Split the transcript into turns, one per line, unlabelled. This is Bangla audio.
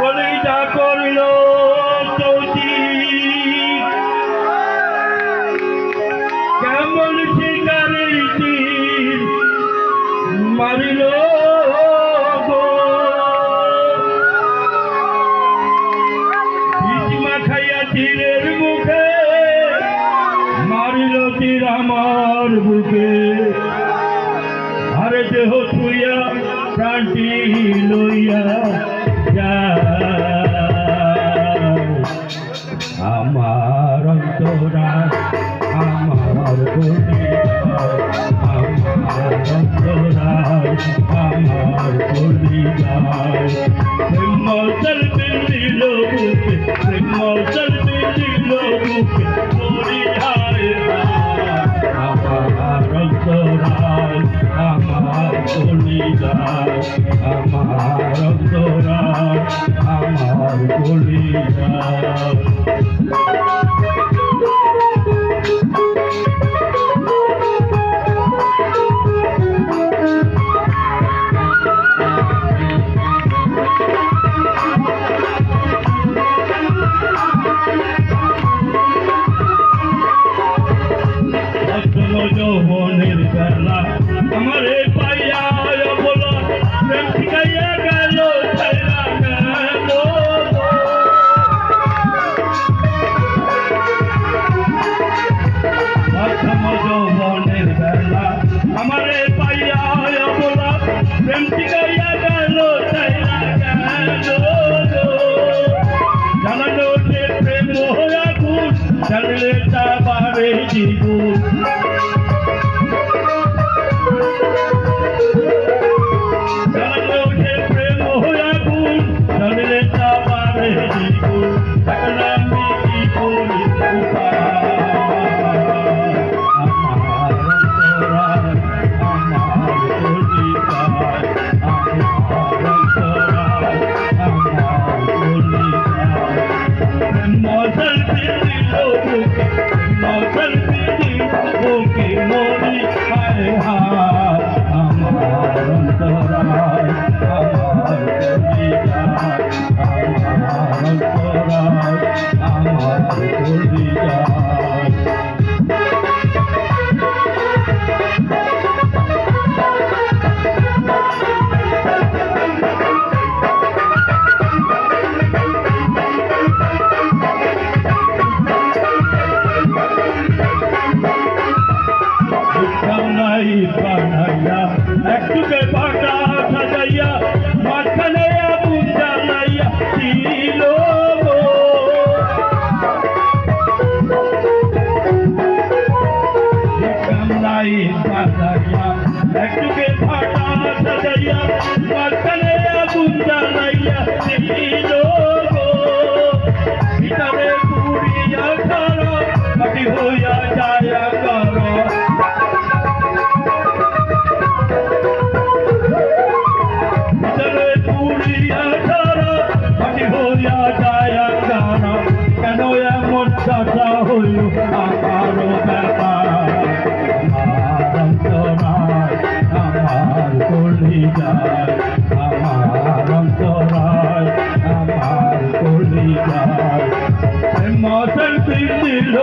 কলিটা করল চৌতি কেমন শিকার মারিল খাইয়া তীরের মুখে মারিল তীর আমার বুকে। আরে দেহ ছুইয়া লইয়া যা ভুলি যায় আমার আমার Oh, बनाई बनैया लख के भाटा सजैया मखने पूजा लैया लो बनाई बनैया लख के भाटा सजैया যাত্রা হইল আমার ব্যাপার। আমার কলি যায় আমার অন্তরায় আমার কলি যায় মতের দিল